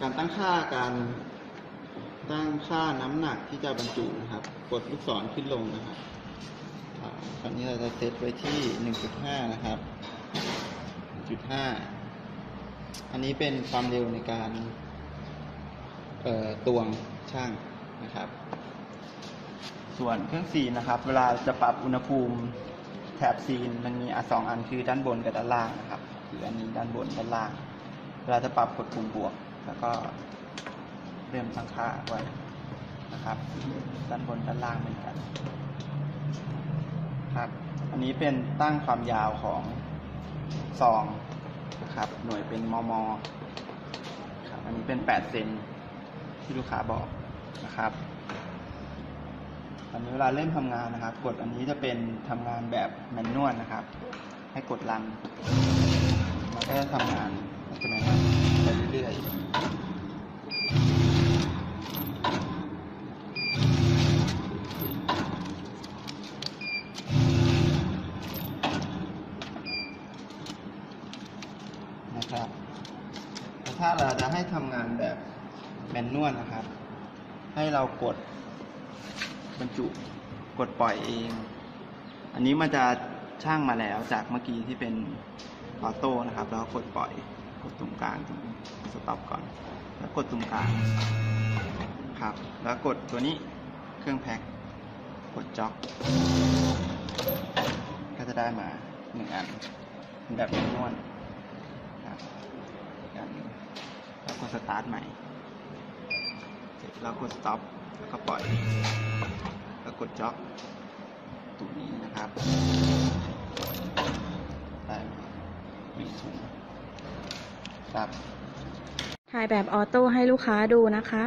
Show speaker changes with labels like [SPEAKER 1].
[SPEAKER 1] การตั้งค่าการตั้งค่าน้ำหนักที่จะบรรจุนะครับ กดลูกศรขึ้นลงนะครับอ่าคราวนี้เราจะเซตไว้ที่ 1.5 นะครับ 1.5 อันนี้เป็นความเร็วในการตวงช่างนะครับ ส่วนเครื่องซีนนะครับ เวลาจะปรับอุณหภูมิแถบซีนมันมีอะสองอันคือด้านบนกับด้านล่างนะครับ คืออันนี้ด้านบนด้านล่าง เวลาจะปรับกดปุ่มบวก แล้วก็เริ่มตั้งค่าไว้นะครับ ด้านบนด้านล่างเหมือนกันครับ อันนี้เป็นตั้งความยาวของซองนะครับ หน่วยเป็นมมครับ อันนี้เป็น 8 เซนที่ลูกค้าบอกนะครับอันนี้เวลาเริ่มทำงานนะครับ กดอันนี้จะเป็นทำงานแบบแมนนวลนะครับ ให้กดรันมันก็จะทำงานอัตโนมัติไปเรื่อยๆ นะครับแต่ถ้าเราจะให้ทำงานแบบแมนนวลนะครับ ให้เรากดบรรจุกดปล่อยเอง อันนี้มันจะช่างมาแล้วจากเมื่อกี้ที่เป็นออโต้นะครับ แล้วกดปล่อย กดตรงกลางตรงสต็อปก่อน แล้วกดตรงกลางครับ แล้วกดตัวนี้เครื่องแพ็คกดจ็อก ก็จะได้มาหนึ่งอันแบบนวล ครับอีกอันนึ่งแล้วกดสตาร์ทใหม่ เสร็จแล้วกดสต็อปแล้วก็ปล่อย แล้วกดจ็อกตัวนี้นะครับได้มาหนึ่งถุงครับ
[SPEAKER 2] ถ่ายแบบออโต้ให้ลูกค้าดูนะคะ